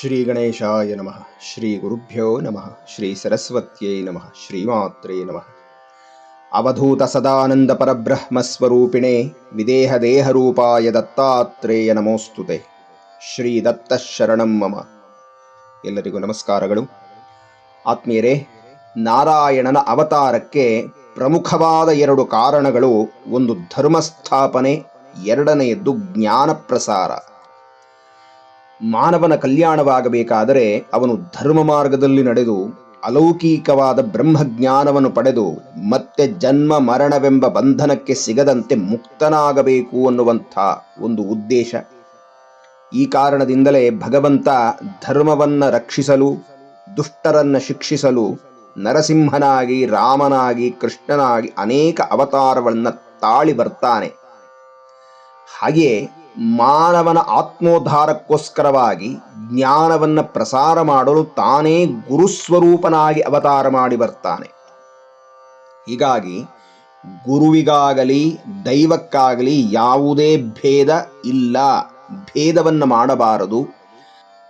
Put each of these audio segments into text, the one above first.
ಶ್ರೀ ಗಣೇಶಾಯ ನಮಃ. ಶ್ರೀ ಗುರುಭ್ಯೋ ನಮಃ. ಶ್ರೀ ಸರಸ್ವತ್ಯೈ ನಮಃ. ಶ್ರೀಮಾತ್ರೇ ನಮಃ. ಅವಧೂತ ಸದಾನಂದ ಪರಬ್ರಹ್ಮ ಸ್ವರೂಪಿಣೇ ವಿದೇಹ ರೂಪಾಯ ದತ್ತಾತ್ರೇಯ ನಮೋಸ್ತುತೆ ಶ್ರೀ ದತ್ತ ಶರಣಂ ಮಮ. ಎಲ್ಲರಿಗೂ ನಮಸ್ಕಾರಗಳು. ಆತ್ಮೀಯರೇ, ನಾರಾಯಣನ ಅವತಾರಕ್ಕೆ ಪ್ರಮುಖವಾದ ಎರಡು ಕಾರಣಗಳು ಒಂದು ಧರ್ಮಸ್ಥಾಪನೆ, ಎರಡನೆಯದ್ದು ಜ್ಞಾನ ಪ್ರಸಾರ ಮಾನವನ ಕಲ್ಯಾಣವಾಗಬೇಕಾದರೆ ಅವನು ಧರ್ಮ ಮಾರ್ಗದಲ್ಲಿ ನಡೆದು ಅಲೌಕಿಕವಾದ ಬ್ರಹ್ಮಜ್ಞಾನವನ್ನು ಪಡೆದು ಮತ್ತೆ ಜನ್ಮ ಮರಣವೆಂಬ ಬಂಧನಕ್ಕೆ ಸಿಗದಂತೆ ಮುಕ್ತನಾಗಬೇಕು ಅನ್ನುವಂಥ ಒಂದು ಉದ್ದೇಶ. ಈ ಕಾರಣದಿಂದಲೇ ಭಗವಂತ ಧರ್ಮವನ್ನು ರಕ್ಷಿಸಲು, ದುಷ್ಟರನ್ನು ಶಿಕ್ಷಿಸಲು, ನರಸಿಂಹನಾಗಿ, ರಾಮನಾಗಿ, ಕೃಷ್ಣನಾಗಿ ಅನೇಕ ಅವತಾರಗಳನ್ನು ತಾಳಿ ಬರ್ತಾನೆ. ಹಾಗೆಯೇ ಮಾನವನ ಆತ್ಮೋದ್ಧಾರಕ್ಕೋಸ್ಕರವಾಗಿ ಜ್ಞಾನವನ್ನ ಪ್ರಸಾರ ಮಾಡಲು ತಾನೇ ಗುರುಸ್ವರೂಪನಾಗಿ ಅವತಾರ ಮಾಡಿ ಬರ್ತಾನೆ. ಹೀಗಾಗಿ ಗುರುವಿಗಾಗಲಿ, ದೈವಕ್ಕಾಗಲಿ ಯಾವುದೇ ಭೇದ ಇಲ್ಲ. ಭೇದವನ್ನು ಮಾಡಬಾರದು.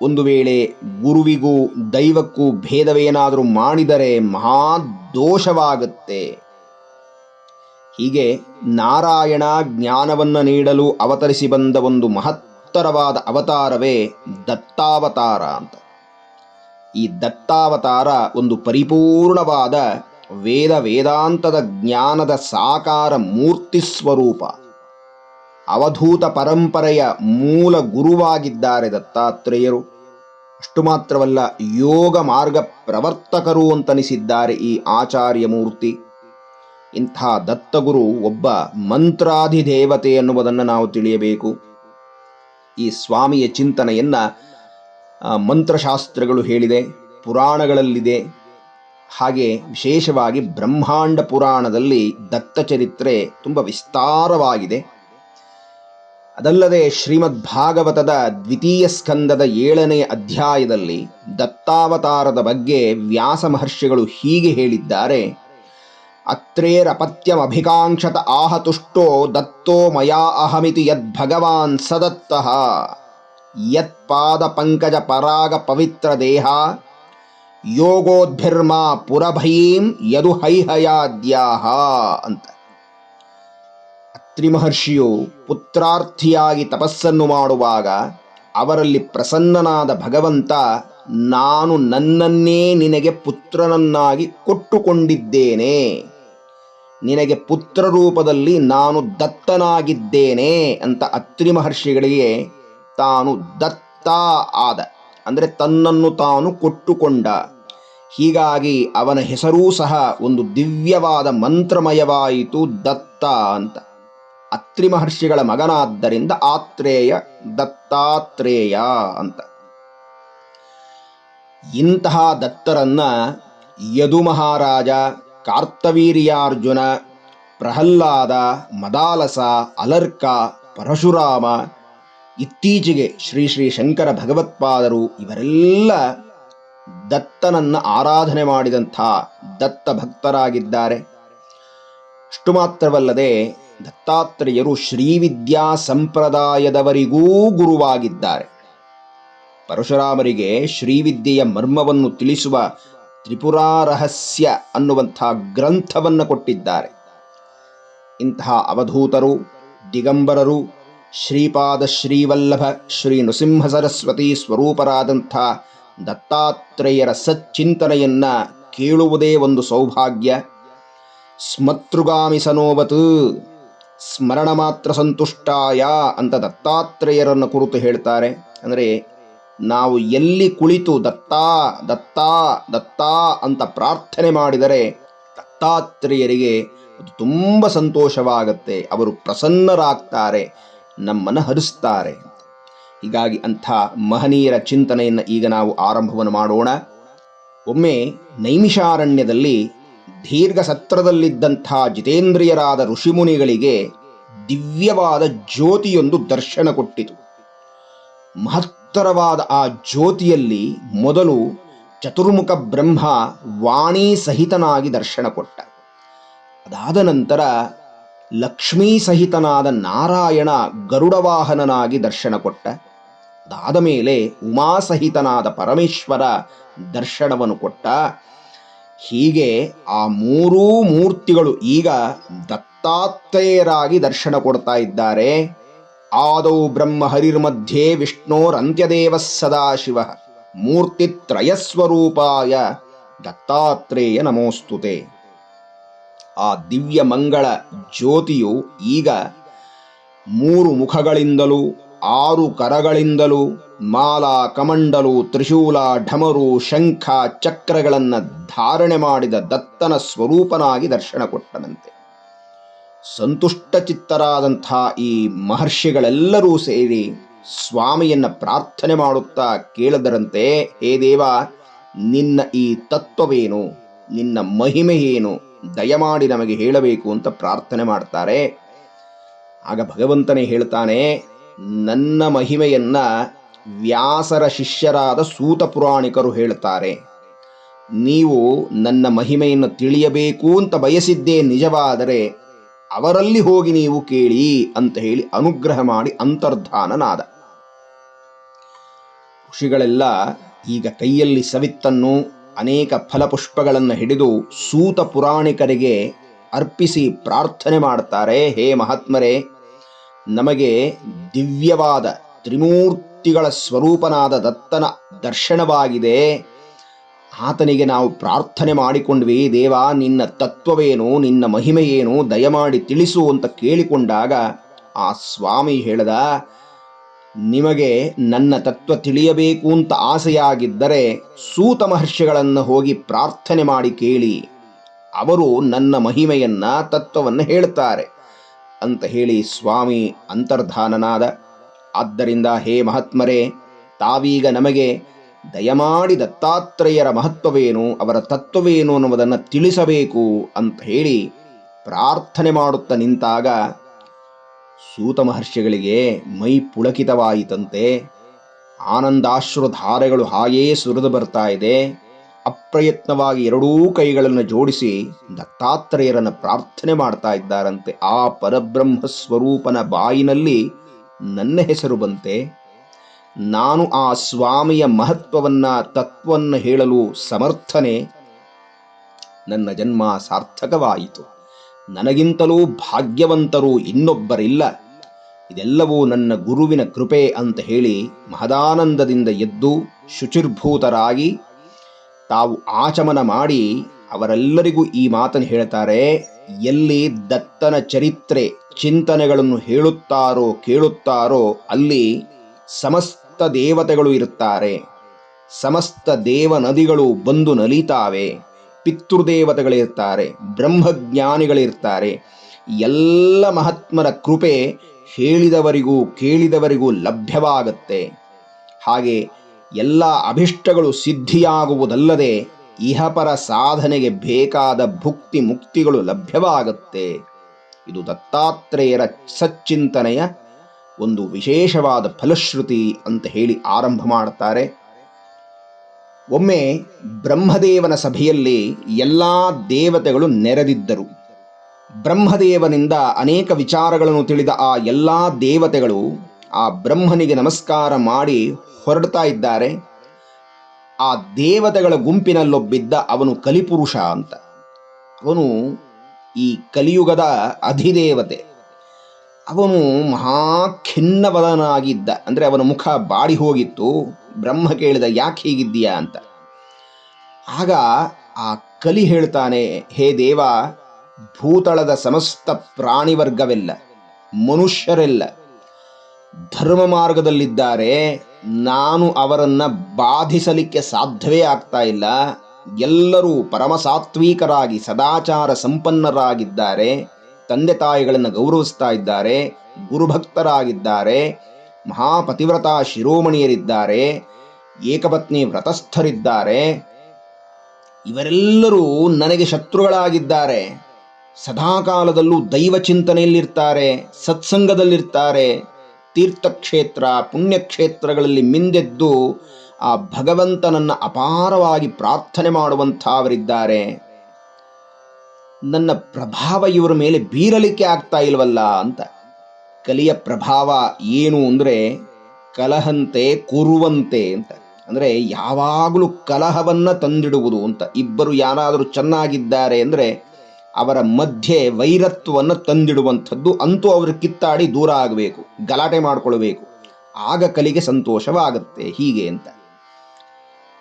ಒಂದು ವೇಳೆ ಗುರುವಿಗೂ ದೈವಕ್ಕೂ ಭೇದವೇನಾದರೂ ಮಾಡಿದರೆ ಮಹಾ ದೋಷವಾಗುತ್ತೆ. ಹೀಗೆ ನಾರಾಯಣ ಜ್ಞಾನವನ್ನು ನೀಡಲು ಅವತರಿಸಿ ಬಂದ ಒಂದು ಮಹತ್ತರವಾದ ಅವತಾರವೇ ದತ್ತಾವತಾರ ಅಂತ. ಈ ದತ್ತಾವತಾರ ಒಂದು ಪರಿಪೂರ್ಣವಾದ ವೇದ ವೇದಾಂತದ ಜ್ಞಾನದ ಸಾಕಾರ ಮೂರ್ತಿ ಸ್ವರೂಪ. ಅವಧೂತ ಪರಂಪರೆಯ ಮೂಲ ಗುರುವಾಗಿದ್ದಾರೆ ದತ್ತಾತ್ರೇಯರು. ಅಷ್ಟು ಮಾತ್ರವಲ್ಲ ಯೋಗ ಮಾರ್ಗ ಪ್ರವರ್ತಕರು ಅಂತನಿಸಿದ್ದಾರೆ ಈ ಆಚಾರ್ಯ ಮೂರ್ತಿ. ಇಂಥ ದತ್ತಗುರು ಒಬ್ಬ ಮಂತ್ರಾಧಿದೇವತೆ ಎನ್ನುವುದನ್ನು ನಾವು ತಿಳಿಯಬೇಕು. ಈ ಸ್ವಾಮಿಯ ಚಿಂತನೆಯನ್ನ ಮಂತ್ರಶಾಸ್ತ್ರಗಳು ಹೇಳಿದೆ, ಪುರಾಣಗಳಲ್ಲಿದೆ. ಹಾಗೆ ವಿಶೇಷವಾಗಿ ಬ್ರಹ್ಮಾಂಡ ಪುರಾಣದಲ್ಲಿ ದತ್ತ ಚರಿತ್ರೆ ತುಂಬ ವಿಸ್ತಾರವಾಗಿದೆ. ಅದಲ್ಲದೆ ಶ್ರೀಮದ್ ಭಾಗವತದ ದ್ವಿತೀಯ ಸ್ಕಂದದ ಏಳನೇ ಅಧ್ಯಾಯದಲ್ಲಿ ದತ್ತಾವತಾರದ ಬಗ್ಗೆ ವ್ಯಾಸ ಮಹರ್ಷಿಗಳು ಹೀಗೆ ಹೇಳಿದ್ದಾರೆ. ಅತ್ರೇರಪತ್ಯಮಭಿಕಾಂಕ್ಷತ ಆಹತುಷ್ಟೋ ದತ್ತೋ ಮಯಾ ಅಹಮಿತಿ ಯದ್ಭಗವಾನ್ ಸದತ್ತಃ ಯತ್ಪಾದ ಪಂಕಜ ಪರಾಗ ಪವಿತ್ರ ದೇಹ ಯೋಗೋದ್ಭಿರ್ಮಾ ಪುರಭಯೀಂ ಯದು ಹೈಹಯಾದ್ಯಾಹ ಅಂತ ಅತ್ರಿ ಮಹರ್ಷಿಯು ಪುತ್ರಾರ್ಥಿಯಾಗಿ ತಪಸ್ಸನ್ನು ಮಾಡುವಾಗ ಅವರಲ್ಲಿ ಪ್ರಸನ್ನನಾದ ಭಗವಂತ, ನಾನು ನನ್ನನ್ನೇ ನಿನಗೆ ಪುತ್ರನನ್ನಾಗಿ ಕೊಟ್ಟುಕೊಂಡಿದ್ದೇನೆ. ನಿನಗೆ ಪುತ್ರ ರೂಪದಲ್ಲಿ ನಾನು ದತ್ತನಾಗಿದ್ದೇನೆ ಅಂತ ಅತ್ರಿ ಮಹರ್ಷಿಗಳಿಗೆ ತಾನು ದತ್ತ ಆದ. ಅಂದರೆ ತನ್ನನ್ನು ತಾನು ಕೊಟ್ಟುಕೊಂಡ. ಹೀಗಾಗಿ ಅವನ ಹೆಸರೂ ಸಹ ಒಂದು ದಿವ್ಯವಾದ ಮಂತ್ರಮಯವಾಯಿತು ದತ್ತ ಅಂತ. ಅತ್ರಿ ಮಹರ್ಷಿಗಳ ಮಗನಾದ್ದರಿಂದ ಆತ್ರೇಯ ದತ್ತಾತ್ರೇಯ ಅಂತ. ಇಂತಹ ದತ್ತರನ್ನ ಯದು ಮಹಾರಾಜ ಕಾರ್ತವೀರ್ಯಾರ್ಜುನ, ಪ್ರಹ್ಲಾದ, ಮದಾಲಸ, ಅಲರ್ಕ, ಪರಶುರಾಮ, ಇತ್ತೀಚೆಗೆ ಶ್ರೀ ಶ್ರೀ ಶಂಕರ ಭಗವತ್ಪಾದರು ಇವರೆಲ್ಲ ದತ್ತನನ್ನು ಆರಾಧನೆ ಮಾಡಿದಂಥ ದತ್ತ ಭಕ್ತರಾಗಿದ್ದಾರೆ. ಅಷ್ಟು ಮಾತ್ರವಲ್ಲದೆ ದತ್ತಾತ್ರೇಯರು ಶ್ರೀವಿದ್ಯಾ ಸಂಪ್ರದಾಯದವರಿಗೂ ಗುರುವಾಗಿದ್ದಾರೆ. ಪರಶುರಾಮರಿಗೆ ಶ್ರೀವಿದ್ಯೆಯ ಮರ್ಮವನ್ನು ತಿಳಿಸುವ ತ್ರಿಪುರಾ ರಹಸ್ಯ ಅನ್ನುವಂಥ ಗ್ರಂಥವನ್ನು ಕೊಟ್ಟಿದ್ದಾರೆ. ಇಂತಹ ಅವಧೂತರು, ದಿಗಂಬರರು, ಶ್ರೀಪಾದ ಶ್ರೀವಲ್ಲಭ, ಶ್ರೀ ನೃಸಿಂಹ ಸರಸ್ವತಿ ಸ್ವರೂಪರಾದಂಥ ದತ್ತಾತ್ರೇಯರ ಸಚ್ಚಿಂತನೆಯನ್ನ ಕೇಳುವುದೇ ಒಂದು ಸೌಭಾಗ್ಯ. ಸ್ಮತೃಗಾಮಿ ಸನೋವತ್ ಸ್ಮರಣ ಮಾತ್ರ ಸಂತುಷ್ಟಾಯ ಅಂತ ದತ್ತಾತ್ರೇಯರನ್ನು ಕುರಿತು ಹೇಳ್ತಾರೆ. ಅಂದರೆ ನಾವು ಎಲ್ಲಿ ಕುಳಿತು ದತ್ತಾ ದತ್ತಾ ದತ್ತಾ ಅಂತ ಪ್ರಾರ್ಥನೆ ಮಾಡಿದರೆ ದತ್ತಾತ್ರೇಯರಿಗೆ ಅದು ತುಂಬ ಸಂತೋಷವಾಗುತ್ತೆ. ಅವರು ಪ್ರಸನ್ನರಾಗ್ತಾರೆ, ನಮ್ಮನ್ನು ಹರಿಸ್ತಾರೆ. ಹೀಗಾಗಿ ಅಂಥ ಮಹನೀಯರ ಚಿಂತನೆಯನ್ನು ಈಗ ನಾವು ಆರಂಭವನ್ನು ಮಾಡೋಣ. ಒಮ್ಮೆ ನೈಮಿಷಾರಣ್ಯದಲ್ಲಿ ದೀರ್ಘ ಸತ್ರದಲ್ಲಿದ್ದಂಥ ಜಿತೇಂದ್ರಿಯರಾದ ಋಷಿಮುನಿಗಳಿಗೆ ದಿವ್ಯವಾದ ಜ್ಯೋತಿಯೊಂದು ದರ್ಶನ ಕೊಟ್ಟಿತು. ಮಹತ್ತರವಾದ ಆ ಜ್ಯೋತಿಯಲ್ಲಿ ಮೊದಲು ಚತುರ್ಮುಖ ಬ್ರಹ್ಮ ವಾಣಿ ಸಹಿತನಾಗಿ ದರ್ಶನ ಕೊಟ್ಟ. ಅದಾದ ನಂತರ ಲಕ್ಷ್ಮೀ ಸಹಿತನಾದ ನಾರಾಯಣ ಗರುಡವಾಹನನಾಗಿ ದರ್ಶನ ಕೊಟ್ಟ. ಅದಾದ ಮೇಲೆ ಉಮಾಸಹಿತನಾದ ಪರಮೇಶ್ವರ ದರ್ಶನವನ್ನು ಕೊಟ್ಟ. ಹೀಗೆ ಆ ಮೂರೂ ಮೂರ್ತಿಗಳು ಈಗ ದತ್ತಾತ್ರೇಯರಾಗಿ ದರ್ಶನ ಕೊಡ್ತಾ ಇದ್ದಾರೆ. ಆದೌ ಬ್ರಹ್ಮ ಹರಿರ್ಮಧ್ಯೆ ವಿಷ್ಣೋರಂತ್ಯದೇವ ಸದಾಶಿವ ಮೂರ್ತಿತ್ರಯಸ್ವರೂಪಾಯ ದತ್ತಾತ್ರೇಯ ನಮೋಸ್ತುತೆ. ಆ ದಿವ್ಯ ಮಂಗಳ ಜ್ಯೋತಿಯು ಈಗ ಮೂರು ಮುಖಗಳಿಂದಲೂ, ಆರು ಕರಗಳಿಂದಲೂ, ಮಾಲಾ ಕಮಂಡಲು, ತ್ರಿಶೂಲ, ಢಮರು, ಶಂಖ, ಚಕ್ರಗಳನ್ನು ಧಾರಣೆ ಮಾಡಿದ ದತ್ತನ ಸ್ವರೂಪನಾಗಿ ದರ್ಶನ ಕೊಟ್ಟನಂತೆ. ಸಂತುಷ್ಟ ಚಿತ್ತರಾದಂಥ ಈ ಮಹರ್ಷಿಗಳೆಲ್ಲರೂ ಸೇರಿ ಸ್ವಾಮಿಯನ್ನು ಪ್ರಾರ್ಥನೆ ಮಾಡುತ್ತಾ ಕೇಳದರಂತೆ, ಹೇ ದೇವ, ನಿನ್ನ ಈ ತತ್ವವೇನು? ನಿನ್ನ ಮಹಿಮೆ ಏನು ದಯಮಾಡಿ ನಮಗೆ ಹೇಳಬೇಕು ಅಂತ ಪ್ರಾರ್ಥನೆ ಮಾಡ್ತಾರೆ. ಆಗ ಭಗವಂತನೇ ಹೇಳ್ತಾನೆ, ನನ್ನ ಮಹಿಮೆಯನ್ನ ವ್ಯಾಸರ ಶಿಷ್ಯರಾದ ಸೂತ ಪುರಾಣಿಕರು ಹೇಳ್ತಾರೆ ನೀವು ನನ್ನ ಮಹಿಮೆಯನ್ನು ತಿಳಿಯಬೇಕು ಅಂತ ಬಯಸಿದ್ದೇ ನಿಜವಾದರೆ ಅವರಲ್ಲಿ ಹೋಗಿ ನೀವು ಕೇಳಿ ಅಂತ ಹೇಳಿ ಅನುಗ್ರಹ ಮಾಡಿ ಅಂತರ್ಧಾನನಾದ. ಋಷಿಗಳೆಲ್ಲ ಈಗ ಕೈಯಲ್ಲಿ ಸವಿತ್ತನ್ನು ಅನೇಕ ಫಲಪುಷ್ಪಗಳನ್ನು ಹಿಡಿದು ಸೂತ ಪುರಾಣಿಕರಿಗೆ ಅರ್ಪಿಸಿ ಪ್ರಾರ್ಥನೆ ಮಾಡ್ತಾರೆ. ಹೇ ಮಹಾತ್ಮರೇ, ನಮಗೆ ದಿವ್ಯವಾದ ತ್ರಿಮೂರ್ತಿಗಳ ಸ್ವರೂಪನಾದ ದತ್ತನ ದರ್ಶನವಾಗಿದೆ. ಆತನಿಗೆ ನಾವು ಪ್ರಾರ್ಥನೆ ಮಾಡಿಕೊಂಡ್ವಿ, ದೇವ, ನಿನ್ನ ತತ್ವವೇನು, ನಿನ್ನ ಮಹಿಮೆ ಏನು ದಯಮಾಡಿ ತಿಳಿಸು ಅಂತ ಕೇಳಿಕೊಂಡಾಗ ಆ ಸ್ವಾಮಿ ಹೇಳದ, ನಿಮಗೆ ನನ್ನ ತತ್ವ ತಿಳಿಯಬೇಕು ಅಂತ ಆಸೆಯಾಗಿದ್ದರೆ ಸೂತ ಮಹರ್ಷಿಗಳನ್ನು ಹೋಗಿ ಪ್ರಾರ್ಥನೆ ಮಾಡಿ ಕೇಳಿ. ಅವರು ನನ್ನ ಮಹಿಮೆಯನ್ನ, ತತ್ವವನ್ನು ಹೇಳ್ತಾರೆ ಅಂತ ಹೇಳಿ ಸ್ವಾಮಿ ಅಂತರ್ಧಾನನಾದ. ಆದ್ದರಿಂದ ಹೇ ಮಹಾತ್ಮರೇ, ತಾವೀಗ ನಮಗೆ ದಯಮಾಡಿ ದತ್ತಾತ್ರೇಯರ ಮಹತ್ವವೇನು, ಅವರ ತತ್ವವೇನು ಅನ್ನುವುದನ್ನು ತಿಳಿಸಬೇಕು ಅಂತ ಹೇಳಿ ಪ್ರಾರ್ಥನೆ ಮಾಡುತ್ತಾ ನಿಂತಾಗ ಸೂತ ಮಹರ್ಷಿಗಳಿಗೆ ಮೈ ಪುಳಕಿತವಾಯಿತಂತೆ. ಆನಂದಾಶ್ರುಧಾರೆಗಳು ಹಾಗೇ ಸುರಿದು ಬರ್ತಾ ಇದೆ. ಅಪ್ರಯತ್ನವಾಗಿ ಎರಡೂ ಕೈಗಳನ್ನು ಜೋಡಿಸಿ ದತ್ತಾತ್ರೇಯರನ್ನು ಪ್ರಾರ್ಥನೆ ಮಾಡ್ತಾ ಇದ್ದಾರಂತೆ. ಆ ಪರಬ್ರಹ್ಮ ಸ್ವರೂಪನ ಬಾಯಿನಲ್ಲಿ ನನ್ನ ಹೆಸರು ಬಂತೆ. ನಾನು ಆ ಸ್ವಾಮಿಯ ಮಹತ್ವವನ್ನ ತತ್ವವನ್ನು ಹೇಳಲು ಸಮರ್ಥನೆ. ನನ್ನ ಜನ್ಮ ಸಾರ್ಥಕವಾಯಿತು. ನನಗಿಂತಲೂ ಭಾಗ್ಯವಂತರು ಇನ್ನೊಬ್ಬರಿಲ್ಲ. ಇದೆಲ್ಲವೂ ನನ್ನ ಗುರುವಿನ ಕೃಪೆ ಅಂತ ಹೇಳಿ ಮಹದಾನಂದದಿಂದ ಎದ್ದು ಶುಚಿರ್ಭೂತರಾಗಿ ತಾವು ಆಚಮನ ಮಾಡಿ ಅವರೆಲ್ಲರಿಗೂ ಈ ಮಾತನ್ನು ಹೇಳ್ತಾರೆ, ಎಲ್ಲಿ ದತ್ತನ ಚರಿತ್ರೆ ಚಿಂತನೆಗಳನ್ನು ಹೇಳುತ್ತಾರೋ ಕೇಳುತ್ತಾರೋ ಅಲ್ಲಿ ಸಮಸ್ತ ದೇವತೆಗಳು ಇರುತ್ತಾರೆ. ಸಮಸ್ತ ದೇವ ನದಿಗಳು ಬಂದು ನಲಿತಾವೆ. ಪಿತೃದೇವತೆಗಳಿರ್ತಾರೆ, ಬ್ರಹ್ಮಜ್ಞಾನಿಗಳಿರ್ತಾರೆ. ಎಲ್ಲ ಮಹಾತ್ಮರ ಕೃಪೆ ಹೇಳಿದವರಿಗೂ ಕೇಳಿದವರಿಗೂ ಲಭ್ಯವಾಗುತ್ತೆ. ಹಾಗೆ ಎಲ್ಲ ಅಭಿಷ್ಟಗಳು ಸಿದ್ಧಿಯಾಗುವುದಲ್ಲದೆ ಇಹಪರ ಸಾಧನೆಗೆ ಬೇಕಾದ ಭುಕ್ತಿ ಮುಕ್ತಿಗಳು ಲಭ್ಯವಾಗುತ್ತೆ. ಇದು ದತ್ತಾತ್ರೇಯರ ಸಚ್ಚಿಂತನೆಯ ಒಂದು ವಿಶೇಷವಾದ ಫಲಶ್ರುತಿ ಅಂತ ಹೇಳಿ ಆರಂಭ ಮಾಡುತ್ತಾರೆ. ಒಮ್ಮೆ ಬ್ರಹ್ಮದೇವನ ಸಭೆಯಲ್ಲಿ ಎಲ್ಲ ದೇವತೆಗಳು ನೆರೆದಿದ್ದರು. ಬ್ರಹ್ಮದೇವನಿಂದ ಅನೇಕ ವಿಚಾರಗಳನ್ನು ತಿಳಿದ ಆ ಎಲ್ಲ ದೇವತೆಗಳು ಆ ಬ್ರಹ್ಮನಿಗೆ ನಮಸ್ಕಾರ ಮಾಡಿ ಹೊರಡ್ತಾ ಇದ್ದಾರೆ. ಆ ದೇವತೆಗಳ ಗುಂಪಿನಲ್ಲೊಬ್ಬಿದ್ದ ಅವನು ಕಲಿಪುರುಷ ಅಂತ. ಅವನು ಈ ಕಲಿಯುಗದ ಅಧಿದೇವತೆ. ಅವನು ಮಹಾ ಖಿನ್ನವದನಾಗಿದ್ದ. ಅಂದರೆ ಅವನ ಮುಖ ಬಾಡಿ ಹೋಗಿತ್ತು. ಬ್ರಹ್ಮ ಕೇಳಿದ, ಯಾಕೆ ಹೀಗಿದ್ದೀಯಾ ಅಂತ. ಆಗ ಆ ಕಲಿ ಹೇಳ್ತಾನೆ, ಹೇ ದೇವ, ಭೂತಳದ ಸಮಸ್ತ ಪ್ರಾಣಿವರ್ಗವೆಲ್ಲ, ಮನುಷ್ಯರೆಲ್ಲ ಧರ್ಮ ಮಾರ್ಗದಲ್ಲಿದ್ದಾರೆ. ನಾನು ಅವರನ್ನು ಬಾಧಿಸಲಿಕ್ಕೆ ಸಾಧ್ಯವೇ ಆಗ್ತಾ ಇಲ್ಲ. ಎಲ್ಲರೂ ಪರಮಸಾತ್ವಿಕರಾಗಿ, ಸದಾಚಾರ ಸಂಪನ್ನರಾಗಿದ್ದಾರೆ. ತಂದೆ ತಾಯಿಗಳನ್ನು ಗೌರವಿಸ್ತಾ ಇದ್ದಾರೆ, ಗುರುಭಕ್ತರಾಗಿದ್ದಾರೆ, ಮಹಾಪತಿವ್ರತ ಶಿರೋಮಣಿಯರಿದ್ದಾರೆ, ಏಕಪತ್ನಿ ವ್ರತಸ್ಥರಿದ್ದಾರೆ. ಇವರೆಲ್ಲರೂ ನನಗೆ ಶತ್ರುಗಳಾಗಿದ್ದಾರೆ. ಸದಾಕಾಲದಲ್ಲೂ ದೈವ ಚಿಂತನೆಯಲ್ಲಿರ್ತಾರೆ, ಸತ್ಸಂಗದಲ್ಲಿರ್ತಾರೆ. ತೀರ್ಥಕ್ಷೇತ್ರ, ಪುಣ್ಯಕ್ಷೇತ್ರಗಳಲ್ಲಿ ಮಿಂದೆದ್ದು ಆ ಭಗವಂತನನ್ನು ಅಪಾರವಾಗಿ ಪ್ರಾರ್ಥನೆ ಮಾಡುವಂಥವರಿದ್ದಾರೆ. ನನ್ನ ಪ್ರಭಾವ ಇವರ ಮೇಲೆ ಬೀರಲಿಕ್ಕೆ ಆಗ್ತಾ ಇಲ್ವಲ್ಲ ಅಂತ. ಕಲಿಯ ಪ್ರಭಾವ ಏನು ಅಂದರೆ ಕಲಹಂತೆ ಕುರುವಂತೆ ಅಂತ. ಅಂದರೆ ಯಾವಾಗಲೂ ಕಲಹವನ್ನ ತಂದಿಡುವುದು ಅಂತ. ಇಬ್ಬರು ಯಾರಾದರೂ ಚೆನ್ನಾಗಿದ್ದಾರೆ ಅಂದರೆ ಅವರ ಮಧ್ಯೆ ವೈರತ್ವವನ್ನು ತಂದಿಡುವಂಥದ್ದು ಅಂತೂ ಅವರು ಕಿತ್ತಾಡಿ ದೂರ ಆಗಬೇಕು, ಗಲಾಟೆ ಮಾಡಿಕೊಳ್ಬೇಕು. ಆಗ ಕಲಿಗೆ ಸಂತೋಷವಾಗುತ್ತೆ, ಹೀಗೆ ಅಂತ.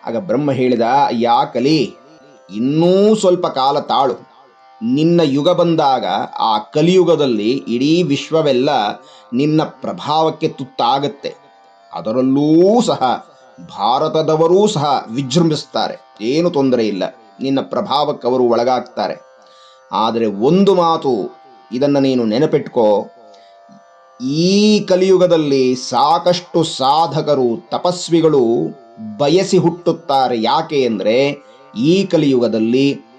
ಆಗ ಬ್ರಹ್ಮ ಹೇಳಿದ ಯಾ ಕಲಿ, ಇನ್ನೂ ಸ್ವಲ್ಪ ಕಾಲ ತಾಳು. ನಿನ್ನ ಯುಗ ಬಂದಾಗ ಆ ಕಲಿಯುಗದಲ್ಲಿ ಇಡೀ ವಿಶ್ವವೆಲ್ಲ ನಿನ್ನ ಪ್ರಭಾವಕ್ಕೆ ತುತ್ತಾಗತ್ತೆ. ಅದರಲ್ಲೂ ಸಹ ಭಾರತದವರೂ ಸಹ ವಿಜೃಂಭಿಸ್ತಾರೆ. ಏನು ತೊಂದರೆ ಇಲ್ಲ. ನಿನ್ನ ಪ್ರಭಾವಕ್ಕೆ ಅವರು ಒಳಗಾಗ್ತಾರೆ. ಆದರೆ ಒಂದು ಮಾತು ಇದನ್ನು ನೀನು ನೆನಪಿಟ್ಕೋ. ಈ ಕಲಿಯುಗದಲ್ಲಿ ಸಾಕಷ್ಟು ಸಾಧಕರು, ತಪಸ್ವಿಗಳು ಬಯಸಿ ಹುಟ್ಟುತ್ತಾರೆ. ಯಾಕೆ ಅಂದರೆ ಈ ಕಲಿಯುಗದಲ್ಲಿ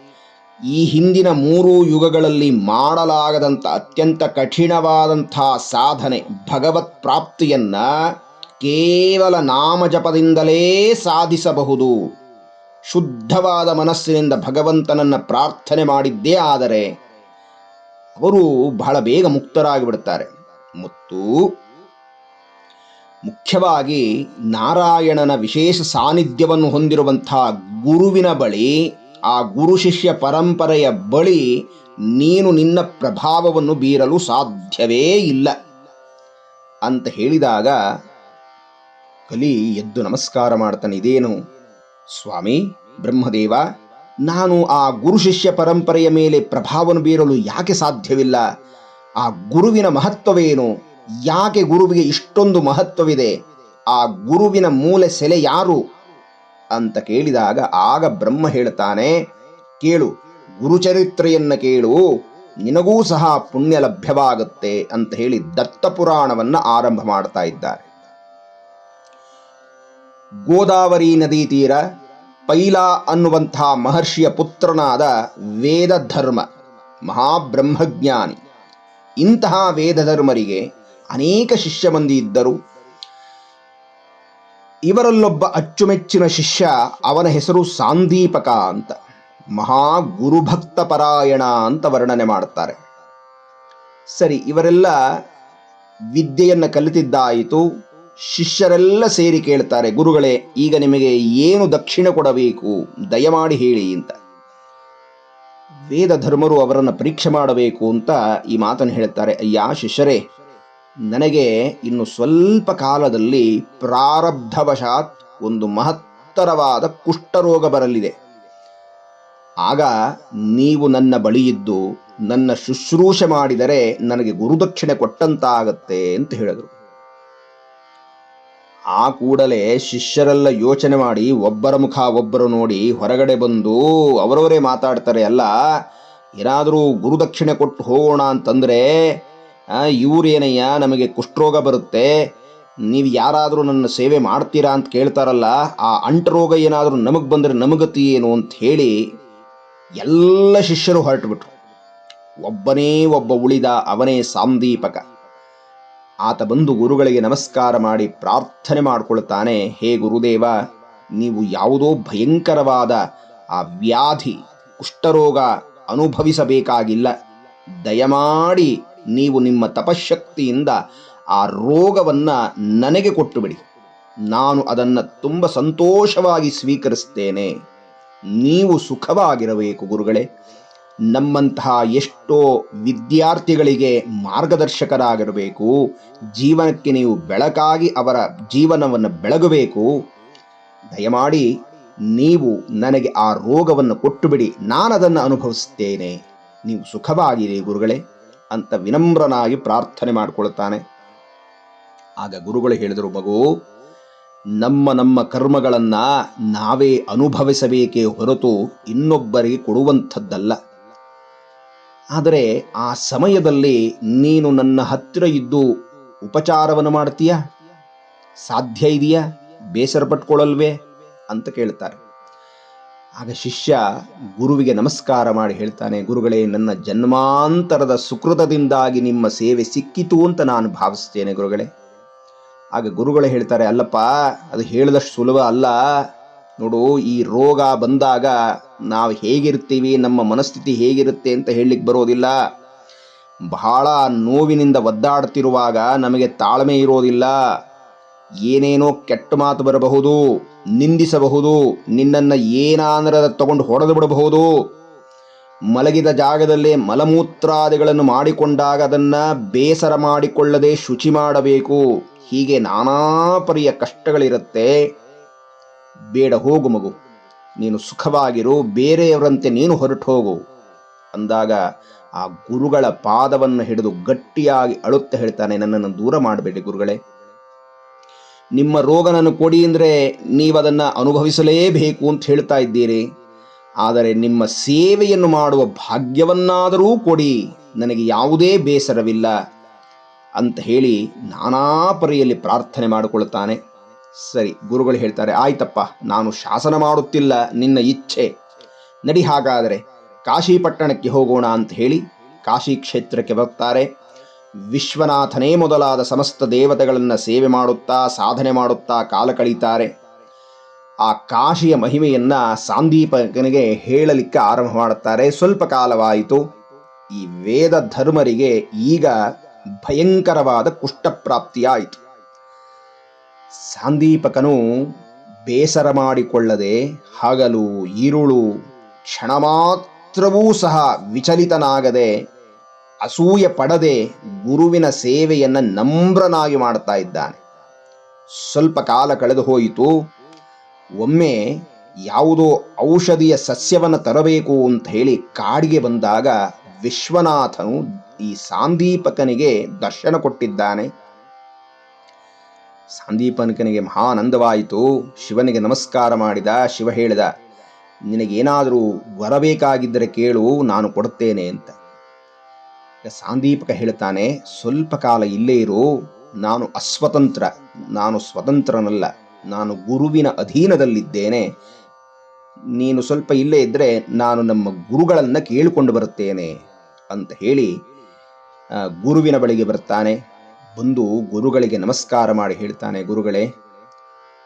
ಈ ಹಿಂದಿನ ಮೂರು ಯುಗಗಳಲ್ಲಿ ಮಾಡಲಾಗದಂಥ ಅತ್ಯಂತ ಕಠಿಣವಾದಂಥ ಸಾಧನೆ ಭಗವತ್ ಪ್ರಾಪ್ತಿಯನ್ನ ಕೇವಲ ನಾಮಜಪದಿಂದಲೇ ಸಾಧಿಸಬಹುದು. ಶುದ್ಧವಾದ ಮನಸ್ಸಿನಿಂದ ಭಗವಂತನನ್ನು ಪ್ರಾರ್ಥನೆ ಮಾಡಿದ್ದೇ ಆದರೆ ಅವರು ಬಹಳ ಬೇಗ ಮುಕ್ತರಾಗಿ ಬಿಡುತ್ತಾರೆ ಮತ್ತು ಮುಖ್ಯವಾಗಿ ನಾರಾಯಣನ ವಿಶೇಷ ಸಾನ್ನಿಧ್ಯವನ್ನು ಹೊಂದಿರುವಂಥ ಗುರುವಿನ ಬಳಿ ಆ ಗುರು ಶಿಷ್ಯ ಪರಂಪರೆಯ ಬಳಿ ನೀನು ನಿನ್ನ ಪ್ರಭಾವವನ್ನು ಬೀರಲು ಸಾಧ್ಯವೇ ಇಲ್ಲ. ಅಂತ ಹೇಳಿದಾಗ ಕಲಿ ಎದ್ದು ನಮಸ್ಕಾರ ಮಾಡ್ತಾನೆ, ಇದೇನು? ಸ್ವಾಮಿ, ಬ್ರಹ್ಮದೇವ, ನಾನು ಆ ಗುರು ಶಿಷ್ಯ ಪರಂಪರೆಯ ಮೇಲೆ ಪ್ರಭಾವವನ್ನು ಬೀರಲು ಯಾಕೆ ಸಾಧ್ಯವಿಲ್ಲ? ಆ ಗುರುವಿನ ಮಹತ್ವವೇನು? ಯಾಕೆ ಗುರುವಿಗೆ ಇಷ್ಟೊಂದು ಮಹತ್ವವಿದೆ? ಆ ಗುರುವಿನ ಮೂಲ ಸೆಲೆ ಯಾರು? ಅಂತ ಕೇಳಿದಾಗ ಆಗ ಬ್ರಹ್ಮ ಹೇಳ್ತಾನೆ ಕೇಳು, ಗುರುಚರಿತ್ರೆಯನ್ನ ಕೇಳು, ನಿನಗೂ ಸಹ ಪುಣ್ಯ ಲಭ್ಯವಾಗುತ್ತೆ ಅಂತ ಹೇಳಿ ದತ್ತ ಪುರಾಣವನ್ನ ಆರಂಭ ಮಾಡ್ತಾ ಇದ್ದಾರೆ. ಗೋದಾವರಿ ನದಿ ತೀರ ಪೈಲಾ ಅನ್ನುವಂತಹ ಮಹರ್ಷಿಯ ಪುತ್ರನಾದ ವೇದಧರ್ಮ, ಮಹಾಬ್ರಹ್ಮಜ್ಞಾನಿ, ಇಂತಹ ವೇದಧರ್ಮರಿಗೆ ಅನೇಕ ಶಿಷ್ಯ ಮಂದಿ ಇದ್ದರು ಇವರಲ್ಲೊಬ್ಬ ಅಚ್ಚುಮೆಚ್ಚಿನ ಶಿಷ್ಯ, ಅವನ ಹೆಸರು ಸಾಂದೀಪಕ ಅಂತ. ಮಹಾ ಗುರುಭಕ್ತ ಪರಾಯಣ ಅಂತ ವರ್ಣನೆ ಮಾಡುತ್ತಾರೆ ಸರಿ, ಇವರೆಲ್ಲ ವಿದ್ಯೆಯನ್ನು ಕಲಿತಿದ್ದಾಯಿತು. ಶಿಷ್ಯರೆಲ್ಲ ಸೇರಿ ಕೇಳ್ತಾರೆ, ಗುರುಗಳೇ, ಈಗ ನಿಮಗೆ ಏನು ದಕ್ಷಿಣ ಕೊಡಬೇಕು? ದಯಮಾಡಿ ಹೇಳಿ ಅಂತ. ವೇದ ಧರ್ಮರು ಅವರನ್ನು ಪರೀಕ್ಷೆ ಮಾಡಬೇಕು ಅಂತ ಈ ಮಾತನ್ನು ಹೇಳ್ತಾರೆ. ಅಯ್ಯ, ಶಿಷ್ಯರೇ ನನಗೆ ಇನ್ನು ಸ್ವಲ್ಪ ಕಾಲದಲ್ಲಿ ಪ್ರಾರಬ್ಧವಶಾತ್ ಒಂದು ಮಹತ್ತರವಾದ ಕುಷ್ಠರೋಗ ಬರಲಿದೆ. ಆಗ ನೀವು ನನ್ನ ಬಳಿಯಿದ್ದು ನನ್ನ ಶುಶ್ರೂಷೆ ಮಾಡಿದರೆ ನನಗೆ ಗುರುದಕ್ಷಿಣೆ ಕೊಟ್ಟಂತಾಗತ್ತೆ ಅಂತ ಹೇಳಿದರು. ಆ ಕೂಡಲೇ ಶಿಷ್ಯರೆಲ್ಲ ಯೋಚನೆ ಮಾಡಿ ಒಬ್ಬರ ಮುಖ ಒಬ್ಬರು ನೋಡಿ ಹೊರಗಡೆ ಬಂದು ಅವರವರೇ ಮಾತಾಡ್ತಾರೆ, ಅಲ್ಲ, ಏನಾದರೂ ಗುರುದಕ್ಷಿಣೆ ಕೊಟ್ಟು ಹೋಗೋಣ ಅಂತಂದರೆ ಇವರೇನಯ್ಯ ನಮಗೆ ಕುಷ್ಠರೋಗ ಬರುತ್ತೆ. ನೀವು ಯಾರಾದರೂ ನನ್ನ ಸೇವೆ ಮಾಡ್ತೀರಾ ಅಂತ ಕೇಳ್ತಾರಲ್ಲ, ಆ ಅಂಟರೋಗ ಏನಾದರೂ ನಮಗೆ ಬಂದರೆ ನಮಗತಿ ಏನು ಅಂತ ಹೇಳಿ ಎಲ್ಲ ಶಿಷ್ಯರು ಹೊರಟುಬಿಟ್ರು. ಒಬ್ಬನೇ ಒಬ್ಬ ಉಳಿದ, ಅವನೇ ಸಾಂದೀಪಕ ಆತ ಬಂದು ಗುರುಗಳಿಗೆ ನಮಸ್ಕಾರ ಮಾಡಿ ಪ್ರಾರ್ಥನೆ ಮಾಡಿಕೊಳ್ತಾನೆ, ಹೇ ಗುರುದೇವ, ನೀವು ಯಾವುದೋ ಭಯಂಕರವಾದ ಆ ವ್ಯಾಧಿ, ಕುಷ್ಠರೋಗ ಅನುಭವಿಸಬೇಕಾಗಿಲ್ಲ. ದಯಮಾಡಿ ನೀವು ನಿಮ್ಮ ತಪಶಕ್ತಿಯಿಂದ ಆ ರೋಗವನ್ನು ನನಗೆ ಕೊಟ್ಟು ಬಿಡಿ ನಾನು ಅದನ್ನು ತುಂಬ ಸಂತೋಷವಾಗಿ ಸ್ವೀಕರಿಸ್ತೇನೆ. ನೀವು ಸುಖವಾಗಿರಬೇಕು ಗುರುಗಳೇ. ನಮ್ಮಂತಹ ಎಷ್ಟೋ ವಿದ್ಯಾರ್ಥಿಗಳಿಗೆ ಮಾರ್ಗದರ್ಶಕರಾಗಿರಬೇಕು. ಜೀವನಕ್ಕೆ ನೀವು ಬೆಳಕಾಗಿ ಅವರ ಜೀವನವನ್ನು ಬೆಳಗಬೇಕು. ದಯಮಾಡಿ ನೀವು ನನಗೆ ಆ ರೋಗವನ್ನು ಕೊಟ್ಟುಬಿಡಿ. ನಾನದನ್ನು ಅನುಭವಿಸ್ತೇನೆ. ನೀವು ಸುಖವಾಗಿರಿ ಗುರುಗಳೇ. ಅಂತ ವಿನಮ್ರನಾಗಿ ಪ್ರಾರ್ಥನೆ ಮಾಡಿಕೊಳ್ತಾನೆ. ಆಗ ಗುರುಗಳು ಹೇಳಿದರು, ಮಗು, ನಮ್ಮ ನಮ್ಮ ಕರ್ಮಗಳನ್ನು ನಾವೇ ಅನುಭವಿಸಬೇಕೇ ಹೊರತು ಇನ್ನೊಬ್ಬರಿಗೆ ಕೊಡುವಂಥದ್ದಲ್ಲ. ಆದರೆ ಆ ಸಮಯದಲ್ಲಿ ನೀನು ನನ್ನ ಹತ್ತಿರ ಇದ್ದು ಉಪಚಾರವನ್ನು ಮಾಡ್ತೀಯಾ? ಸಾಧ್ಯ ಇದೆಯಾ? ಬೇಸರ ಪಟ್ಕೊಳ್ಳಲ್ವೇ ಅಂತ ಕೇಳ್ತಾರೆ. ಆಗ ಶಿಷ್ಯ ಗುರುವಿಗೆ ನಮಸ್ಕಾರ ಮಾಡಿ ಹೇಳ್ತಾನೆ, ಗುರುಗಳೇ, ನನ್ನ ಜನ್ಮಾಂತರದ ಸುಕೃತದಿಂದಾಗಿ ನಿಮ್ಮ ಸೇವೆ ಸಿಕ್ಕಿತು ಅಂತ ನಾನು ಭಾವಿಸ್ತೇನೆ ಗುರುಗಳೇ. ಆಗ ಗುರುಗಳೇ ಹೇಳ್ತಾರೆ, ಅಲ್ಲಪ್ಪ, ಅದು ಹೇಳಿದಷ್ಟು ಸುಲಭ ಅಲ್ಲ. ನೋಡು, ಈ ರೋಗ ಬಂದಾಗ ನಾವು ಹೇಗಿರ್ತೀವಿ ನಮ್ಮ ಮನಸ್ಥಿತಿ ಹೇಗಿರುತ್ತೆ ಅಂತ ಹೇಳಲಿಕ್ಕೆ ಬರೋದಿಲ್ಲ. ಬಹಳ ನೋವಿನಿಂದ ಒದ್ದಾಡ್ತಿರುವಾಗ ನಮಗೆ ತಾಳ್ಮೆ ಇರೋದಿಲ್ಲ. ಏನೇನೋ ಕೆಟ್ಟ ಮಾತು ಬರಬಹುದು, ನಿಂದಿಸಬಹುದು, ನಿನ್ನನ್ನು ಏನಾಂದ್ರ ತಗೊಂಡು ಹೊಡೆದು ಬಿಡಬಹುದು. ಮಲಗಿದ ಜಾಗದಲ್ಲೇ ಮಲಮೂತ್ರಾದಿಗಳನ್ನು ಮಾಡಿಕೊಂಡಾಗ ಅದನ್ನು ಬೇಸರ ಮಾಡಿಕೊಳ್ಳದೆ ಶುಚಿ ಮಾಡಬೇಕು. ಹೀಗೆ ನಾನಾ ಪರಿಯ ಕಷ್ಟಗಳಿರುತ್ತೆ. ಬೇಡ ಹೋಗು ಮಗು, ನೀನು ಸುಖವಾಗಿರು, ಬೇರೆಯವರಂತೆ ನೀನು ಹೊರಟು ಹೋಗು. ಅಂದಾಗ ಆ ಗುರುಗಳ ಪಾದವನ್ನು ಹಿಡಿದು ಗಟ್ಟಿಯಾಗಿ ಅಳುತ್ತಾ ಹೇಳ್ತಾನೆ, ನನ್ನನ್ನು ದೂರ ಮಾಡಬೇಡಿ ಗುರುಗಳೇ. ನಿಮ್ಮ ರೋಗನನ್ನು ಕೊಡಿ ಅಂದರೆ ನೀವದನ್ನು ಅನುಭವಿಸಲೇಬೇಕು ಅಂತ ಹೇಳ್ತಾ ಇದ್ದೀರಿ. ಆದರೆ ನಿಮ್ಮ ಸೇವೆಯನ್ನು ಮಾಡುವ ಭಾಗ್ಯವನ್ನಾದರೂ ಕೊಡಿ. ನನಗೆ ಯಾವುದೇ ಬೇಸರವಿಲ್ಲ ಅಂತ ಹೇಳಿ ನಾನಾ ಪರಿಯಲ್ಲಿ ಪ್ರಾರ್ಥನೆ ಮಾಡಿಕೊಳ್ತಾನೆ ಸರಿ, ಗುರುಗಳು ಹೇಳ್ತಾರೆ, ಆಯ್ತಪ್ಪ, ನಾನು ಶಾಸನ ಮಾಡುತ್ತಿಲ್ಲ, ನಿನ್ನ ಇಚ್ಛೆ. ನಡಿ ಹಾಗಾದರೆ ಕಾಶಿ ಪಟ್ಟಣಕ್ಕೆ ಹೋಗೋಣ ಅಂತ ಹೇಳಿ ಕಾಶಿ ಕ್ಷೇತ್ರಕ್ಕೆ ಬರ್ತಾರೆ. ವಿಶ್ವನಾಥನೇ ಮೊದಲಾದ ಸಮಸ್ತ ದೇವತೆಗಳನ್ನು ಸೇವೆ ಮಾಡುತ್ತಾ, ಸಾಧನೆ ಮಾಡುತ್ತಾ ಕಾಲ ಕಳೀತಾರೆ. ಆ ಕಾಶಿಯ ಮಹಿಮೆಯನ್ನು ಸಾಂದೀಪಕನಿಗೆ ಹೇಳಲಿಕ್ಕೆ ಆರಂಭ ಮಾಡುತ್ತಾರೆ. ಸ್ವಲ್ಪ ಕಾಲವಾಯಿತು. ಈ ವೇದ ಧರ್ಮರಿಗೆ ಈಗ ಭಯಂಕರವಾದ ಕುಷ್ಟಪ್ರಾಪ್ತಿಯಾಯಿತು ಸಾಂದೀಪಕನು ಬೇಸರ ಮಾಡಿಕೊಳ್ಳದೆ ಹಗಲು ಈರುಳು ಕ್ಷಣ ಮಾತ್ರವೂ ಸಹ ವಿಚಲಿತನಾಗದೆ ಅಸೂಯೆ ಪಡದೆ ಗುರುವಿನ ಸೇವೆಯನ್ನು ನಮ್ರನಾಗಿ ಮಾಡ್ತಾ ಇದ್ದಾನೆ. ಸ್ವಲ್ಪ ಕಾಲ ಕಳೆದು ಹೋಯಿತು. ಒಮ್ಮೆ ಯಾವುದೋ ಔಷಧಿಯ ಸಸ್ಯವನ್ನು ತರಬೇಕು ಅಂತ ಹೇಳಿ ಕಾಡಿಗೆ ಬಂದಾಗ ವಿಶ್ವನಾಥನು ಈ ಸಾಂದೀಪಕನಿಗೆ ದರ್ಶನ ಕೊಟ್ಟಿದ್ದಾನೆ. ಸಾಂದೀಪನಿಕನಿಗೆ ಮಹಾನಂದವಾಯಿತು. ಶಿವನಿಗೆ ನಮಸ್ಕಾರ ಮಾಡಿದ. ಶಿವ ಹೇಳಿದ, ನಿನಗೇನಾದರೂ ಬರಬೇಕಾಗಿದ್ದರೆ ಕೇಳು, ನಾನು ಕೊಡುತ್ತೇನೆ ಅಂತ. ಸಾಂದೀಪಕ ಹೇಳ್ತಾನೆ, ಸ್ವಲ್ಪ ಕಾಲ ಇಲ್ಲೇ ಇರು, ನಾನು ಅಸ್ವತಂತ್ರ, ನಾನು ಸ್ವತಂತ್ರನಲ್ಲ, ನಾನು ಗುರುವಿನ ಅಧೀನದಲ್ಲಿದ್ದೇನೆ. ನೀನು ಸ್ವಲ್ಪ ಇಲ್ಲೇ ಇದ್ದರೆ ನಾನು ನಮ್ಮ ಗುರುಗಳನ್ನು ಕೇಳಿಕೊಂಡು ಬರುತ್ತೇನೆ ಅಂತ ಹೇಳಿ ಗುರುವಿನ ಬಳಿಗೆ ಬರ್ತಾನೆ. ಬಂದು ಗುರುಗಳಿಗೆ ನಮಸ್ಕಾರ ಮಾಡಿ ಹೇಳ್ತಾನೆ, ಗುರುಗಳೇ,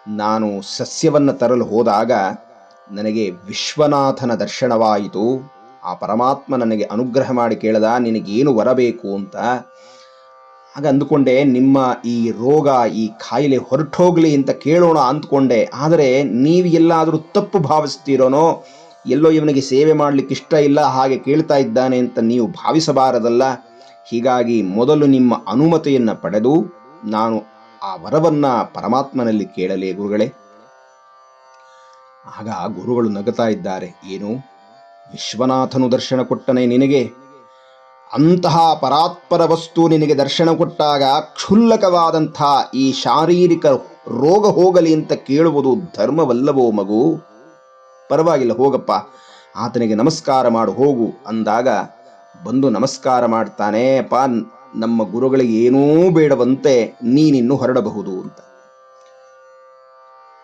ನಾನು ಸಸ್ಯವನ್ನು ತರಲು ಹೋದಾಗ ನನಗೆ ವಿಶ್ವನಾಥನ ದರ್ಶನವಾಯಿತು. ಆ ಪರಮಾತ್ಮ ನನಗೆ ಅನುಗ್ರಹ ಮಾಡಿ ಕೇಳದ, ನಿನಗೇನು ಬರಬೇಕು ಅಂತ? ಆಗ ಅಂದುಕೊಂಡೆ, ನಿಮ್ಮ ಈ ರೋಗ, ಈ ಕಾಯಿಲೆ ಹೊರಟೋಗ್ಲಿ ಅಂತ ಕೇಳೋಣ ಅಂದ್ಕೊಂಡೆ. ಆದರೆ ನೀವು ಎಲ್ಲಾದರೂ ತಪ್ಪು ಭಾವಿಸ್ತೀರೋನೋ? ಎಲ್ಲೋ ಇವನಿಗೆ ಸೇವೆ ಮಾಡಲಿಕ್ಕೆ ಇಷ್ಟ ಇಲ್ಲ, ಹಾಗೆ ಕೇಳ್ತಾ ಇದ್ದಾನೆ ಅಂತ ನೀವು ಭಾವಿಸಬಾರದಲ್ಲ? ಹೀಗಾಗಿ ಮೊದಲು ನಿಮ್ಮ ಅನುಮತಿಯನ್ನು ಪಡೆದು ನಾನು ಆ ವರವನ್ನು ಪರಮಾತ್ಮನಲ್ಲಿ ಕೇಳಲೇ ಗುರುಗಳೇ. ಆಗ ಗುರುಗಳು ನಗುತ್ತಾ ಇದ್ದಾರೆ, ಏನು? ವಿಶ್ವನಾಥನು ದರ್ಶನ ಕೊಟ್ಟನೆ ನಿನಗೆ. ಅಂತಹ ಪರಾತ್ಪರ ವಸ್ತು ನಿನಗೆ ದರ್ಶನ ಕೊಟ್ಟಾಗ ಕ್ಷುಲ್ಲಕವಾದಂಥ ಈ ಶಾರೀರಿಕ ರೋಗ ಹೋಗಲಿ ಅಂತ ಕೇಳುವುದು ಧರ್ಮವಲ್ಲವೋ ಮಗು? ಪರವಾಗಿಲ್ಲ, ಹೋಗಪ್ಪ. ಆತನಿಗೆ ನಮಸ್ಕಾರ ಮಾಡು, ಹೋಗು ಅಂದಾಗ ಬಂದು ನಮಸ್ಕಾರ ಮಾಡ್ತಾನೆ, ಅಪ್ಪ, ನಮ್ಮ ಗುರುಗಳಿಗೆ ಏನೂ ಬೇಡವಂತೆ ನೀನಿನ್ನು ಹೊರಡಬಹುದು ಅಂತ.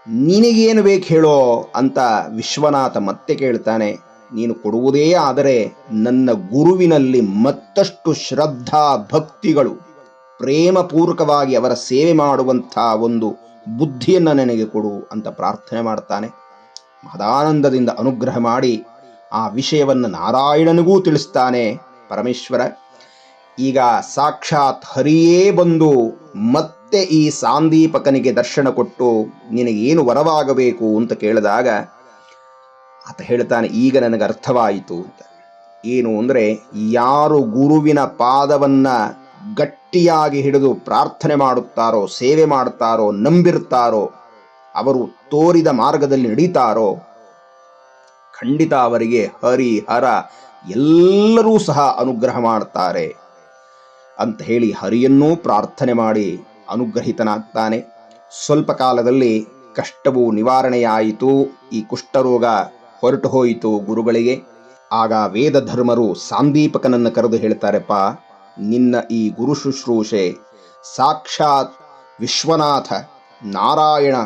ನಿನಗೇನು ಬೇಕು ಹೇಳೋ? ಅಂತ ವಿಶ್ವನಾಥ ಮತ್ತೆ ಕೇಳ್ತಾನೆ. ನೀನು ಕೊಡುವುದೇ ಆದರೆ ನನ್ನ ಗುರುವಿನಲ್ಲಿ ಮತ್ತಷ್ಟು ಶ್ರದ್ಧಾ ಭಕ್ತಿಗಳು ಪ್ರೇಮಪೂರ್ವಕವಾಗಿ ಅವರ ಸೇವೆ ಮಾಡುವಂಥ ಒಂದು ಬುದ್ಧಿಯನ್ನು ನನಗೆ ಕೊಡು ಅಂತ ಪ್ರಾರ್ಥನೆ ಮಾಡ್ತಾನೆ. ಮಹದಾನಂದದಿಂದ ಅನುಗ್ರಹ ಮಾಡಿ ಆ ವಿಷಯವನ್ನು ನಾರಾಯಣನಿಗೂ ತಿಳಿಸ್ತಾನೆ ಪರಮೇಶ್ವರ. ಈಗ ಸಾಕ್ಷಾತ್ ಹರಿಯೇ ಬಂದು ಮತ್ತೆ ಈ ಸಾಂದೀಪಕನಿಗೆ ದರ್ಶನ ಕೊಟ್ಟು ನಿನಗೇನು ವರವಾಗಬೇಕು ಅಂತ ಕೇಳಿದಾಗ ಆತ ಹೇಳ್ತಾನೆ, ಈಗ ನನಗೆ ಅರ್ಥವಾಯಿತು ಅಂತ. ಏನು ಅಂದರೆ, ಯಾರು ಗುರುವಿನ ಪಾದವನ್ನ ಗಟ್ಟಿಯಾಗಿ ಹಿಡಿದು ಪ್ರಾರ್ಥನೆ ಮಾಡುತ್ತಾರೋ, ಸೇವೆ ಮಾಡುತ್ತಾರೋ, ನಂಬಿರ್ತಾರೋ, ಅವರು ತೋರಿದ ಮಾರ್ಗದಲ್ಲಿ ನಡೀತಾರೋ, ಖಂಡಿತ ಅವರಿಗೆ ಹರಿ, ಹರ ಎಲ್ಲರೂ ಸಹ ಅನುಗ್ರಹ ಮಾಡ್ತಾರೆ ಅಂತ ಹೇಳಿ ಹರಿಯನ್ನೂ ಪ್ರಾರ್ಥನೆ ಮಾಡಿ ಅನುಗ್ರಹಿತನಾಗ್ತಾನೆ. ಸ್ವಲ್ಪ ಕಾಲದಲ್ಲಿ ಕಷ್ಟವು ನಿವಾರಣೆಯಾಯಿತು. ಈ ಕುಷ್ಠರೋಗ ಹೊರಟು ಹೋಯಿತು ಗುರುಗಳಿಗೆ. ಆಗ ವೇದ ಧರ್ಮರು ಸಾಂದೀಪಕನನ್ನು ಕರೆದು ಹೇಳ್ತಾರೆಪ್ಪ, ನಿನ್ನ ಈ ಗುರು ಶುಶ್ರೂಷೆ, ಸಾಕ್ಷಾತ್ ವಿಶ್ವನಾಥ, ನಾರಾಯಣ,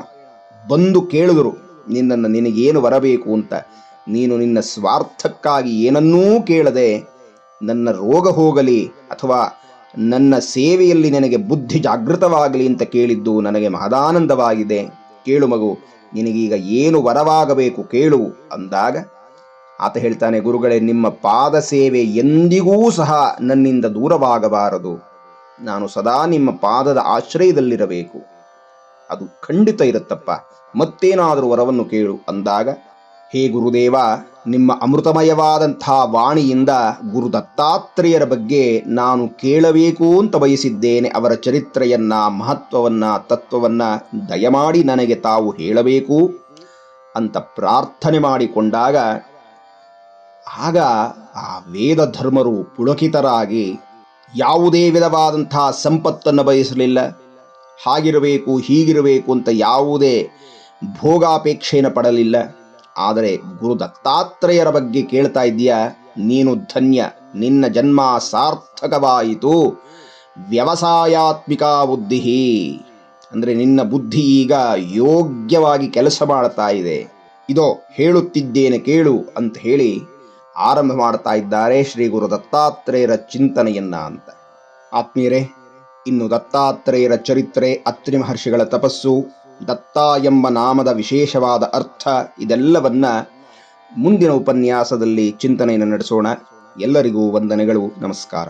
ಬಂದು ಕೇಳಿದರು ನಿನ್ನನ್ನು ನಿನಗೇನು ಬರಬೇಕು ಅಂತ. ನೀನು ನಿನ್ನ ಸ್ವಾರ್ಥಕ್ಕಾಗಿ ಏನನ್ನೂ ಕೇಳದೆ ನನ್ನ ರೋಗ ಹೋಗಲಿ ಅಥವಾ ನನ್ನ ಸೇವೆಯಲ್ಲಿ ನನಗೆ ಬುದ್ಧಿ ಜಾಗೃತವಾಗಲಿ ಅಂತ ಕೇಳಿದ್ದು ನನಗೆ ಮಹದಾನಂದವಾಗಿದೆ. ಕೇಳು ಮಗು ನಿನಗೀಗ ಏನು ವರವಾಗಬೇಕು ಕೇಳು ಅಂದಾಗ ಆತ ಹೇಳ್ತಾನೆ, ಗುರುಗಳೇ, ನಿಮ್ಮ ಪಾದ ಸೇವೆ ಎಂದಿಗೂ ಸಹ ನನ್ನಿಂದ ದೂರವಾಗಬಾರದು. ನಾನು ಸದಾ ನಿಮ್ಮ ಪಾದದ ಆಶ್ರಯದಲ್ಲಿರಬೇಕು. ಅದು ಖಂಡಿತ ಇರುತ್ತಪ್ಪ. ಮತ್ತೇನಾದರೂ ವರವನ್ನು ಕೇಳು ಅಂದಾಗ ಹೇ ಗುರುದೇವ, ನಿಮ್ಮ ಅಮೃತಮಯವಾದಂಥ ವಾಣಿಯಿಂದ ಗುರು ದತ್ತಾತ್ರೇಯರ ಬಗ್ಗೆ ನಾನು ಕೇಳಬೇಕು ಅಂತ ಬಯಸಿದ್ದೇನೆ. ಅವರ ಚರಿತ್ರೆಯನ್ನ, ಮಹತ್ವವನ್ನ, ತತ್ವವನ್ನ ದಯಮಾಡಿ ನನಗೆ ತಾವು ಹೇಳಬೇಕು ಅಂತ ಪ್ರಾರ್ಥನೆ ಮಾಡಿಕೊಂಡಾಗ, ಆಗ ಆ ವೇದ ಧರ್ಮರು ಪುಳಕಿತರಾಗಿ ಯಾವುದೇ ವಿಧವಾದಂಥ ಸಂಪತ್ತನ್ನು ಬಯಸಲಿಲ್ಲ. ಹಾಗಿರಬೇಕು, ಹೀಗಿರಬೇಕು ಅಂತ ಯಾವುದೇ ಭೋಗಾಪೇಕ್ಷೆಯನ್ನು ಪಡಲಿಲ್ಲ. ಆದರೆ ಗುರು ದತ್ತಾತ್ರೇಯರ ಬಗ್ಗೆ ಕೇಳ್ತಾ ಇದ್ದೀಯಾ? ನೀನು ಧನ್ಯ. ನಿನ್ನ ಜನ್ಮ ಸಾರ್ಥಕವಾಯಿತು. ವ್ಯವಸಾಯಾತ್ಮಿಕ ಬುದ್ಧಿ. ಅಂದರೆ ನಿನ್ನ ಬುದ್ಧಿ ಈಗ ಯೋಗ್ಯವಾಗಿ ಕೆಲಸ ಮಾಡ್ತಾ ಇದೆ. ಇದೋ, ಹೇಳುತ್ತಿದ್ದೇನೆ ಕೇಳು ಅಂತ ಹೇಳಿ ಆರಂಭ ಮಾಡ್ತಾ ಇದ್ದಾರೆ ಶ್ರೀ ಗುರು ದತ್ತಾತ್ರೇಯರ ಚಿಂತನೆಯನ್ನ ಅಂತ. ಆತ್ಮೀಯರೇ, ಇನ್ನು ದತ್ತಾತ್ರೇಯರ ಚರಿತ್ರೆ ಅತ್ರಿ ಮಹರ್ಷಿಗಳ ತಪಸ್ಸು ದತ್ತ ಎಂಬ ನಾಮದ ವಿಶೇಷವಾದ ಅರ್ಥ ಇದೆಲ್ಲವನ್ನ ಮುಂದಿನ ಉಪನ್ಯಾಸದಲ್ಲಿ ಚಿಂತನೆಯನ್ನು ನಡೆಸೋಣ. ಎಲ್ಲರಿಗೂ ವಂದನೆಗಳು ನಮಸ್ಕಾರ.